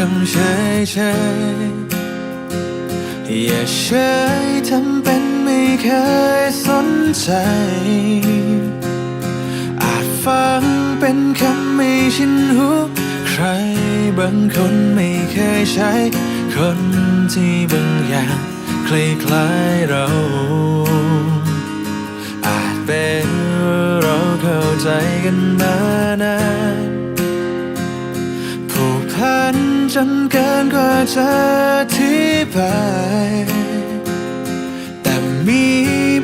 คำเฉยเฉยๆอย่าเฉยทำเป็นไม่เคยสนใจ อาจฟังเป็นคำไม่ชินหูใครบางคนไม่เคยใช้ คนที่บางอย่างคล้ายๆเราอาจเป็นเราเข้าใจกันมาน นจนเกินกว่าจะอธิบายแต่มี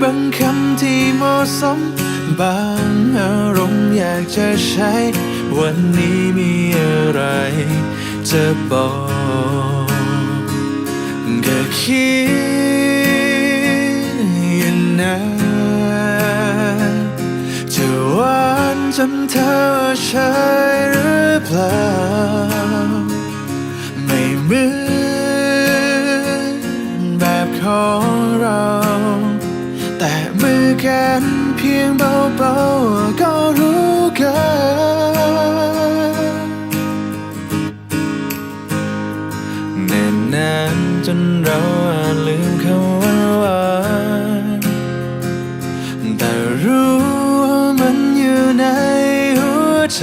บางคำที่เหมาะสม บางอารมณ์อยากจะใช้ วันนี้มีอะไรจะบอกก็คิดอยู่นานจะหวานจนเธอใช่หรือเปล่า เหมือนแบบของเรา แต่มือกันเพียงเบาๆก็รู้กันเนิ่นนานจนเราอาจลืมคำว่าหวานแต่รู้ว่ามันอยู่ในหัวใจ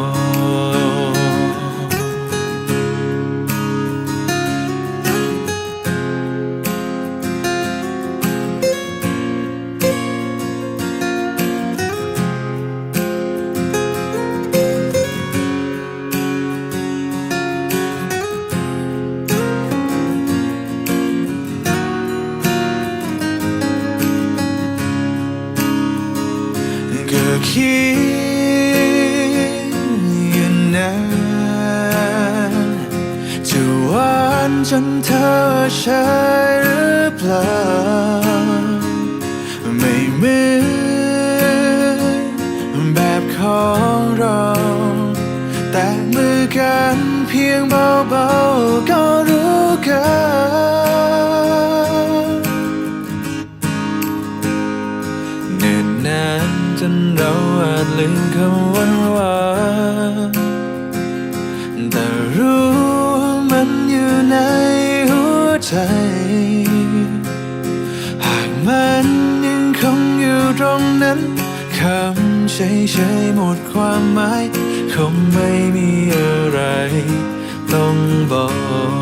คิดอยู่นานจะหวานจนเธอใช่หรือเปล่า ไม่เหมือนแบบของเรา แต่มือกันเพียงเบาๆ จนเราอาจลืมคำวันวานแต่รู้มันอยู่ในหัวใจ หากมันยังคงอยู่ตรงนั้นคำเฉยๆหมดความหมาย คงไม่มีอะไรต้องบอก